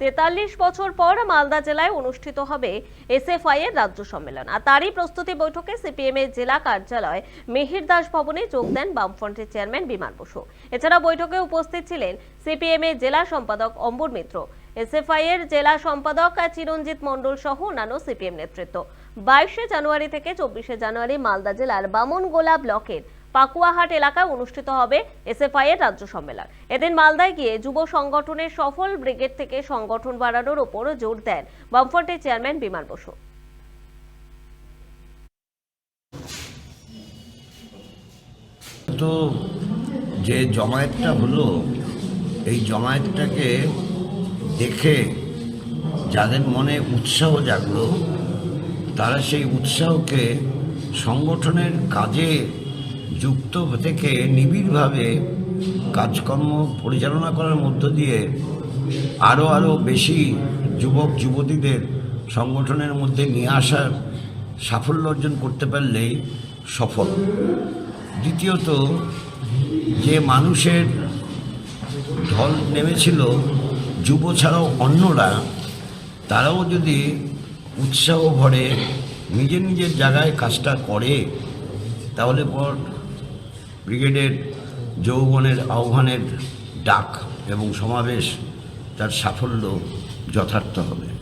তেতাল্লিশ বছর পর মালদা জেলায় অনুষ্ঠিত হবে এসএফআই এর রাজ্য সম্মেলন। আর তারই প্রস্তুতি বৈঠকে সিপিএম এর জেলা কার্যালয় মিহির দাস ভবনে যোগ দেন বামফ্রন্টের চেয়ারম্যান বিমান বসু। এছাড়া বৈঠকে উপস্থিত ছিলেন সিপিএম এর জেলা সম্পাদক অম্বর মিত্র। এসএফআই এর জেলা সম্পাদক চিরঞ্জিত মণ্ডল সহ অন্যান্য সিপিএম নেতৃত্ব। বাইশে জানুয়ারি থেকে চব্বিশে জানুয়ারি মালদা জেলার বামনগোলা ব্লকের পাকুয়াহাট এলাকায় অনুষ্ঠিত হবে এসএফআই এর রাজ্য সম্মেলন। এদিন মালদায় গিয়ে যুব সংগঠনের সফল ব্রিগেড থেকে সংগঠন বাড়ানোর উপর জোর দেন বামফ্রন্টের চেয়ারম্যান বিমান বসু। তো যে জমায়েতটা হলো, এই জমায়েতটাকে দেখে যাদের মনে উৎসাহ জাগলো, তারা সেই উৎসাহকে সংগঠনের কাজে যুক্ত থেকে নিবিড়ভাবে কাজকর্ম পরিচালনা করার মধ্য দিয়ে আরও আরও বেশি যুবক, যুবতীদের সংগঠনের মধ্যে নিয়ে আসার সাফল্য অর্জন করতে পারলেই সফল। দ্বিতীয়ত, যে মানুষের ঢল নেমেছিল যুব ছাড়াও অন্যরা, তারাও যদি উৎসাহ ভরে নিজের নিজের জায়গায় কাজটা করে, তাহলে পর ব্রিগেডের যৌবনের আহ্বানের ডাক এবং সমাবেশ তার সাফল্য যথার্থ হবে।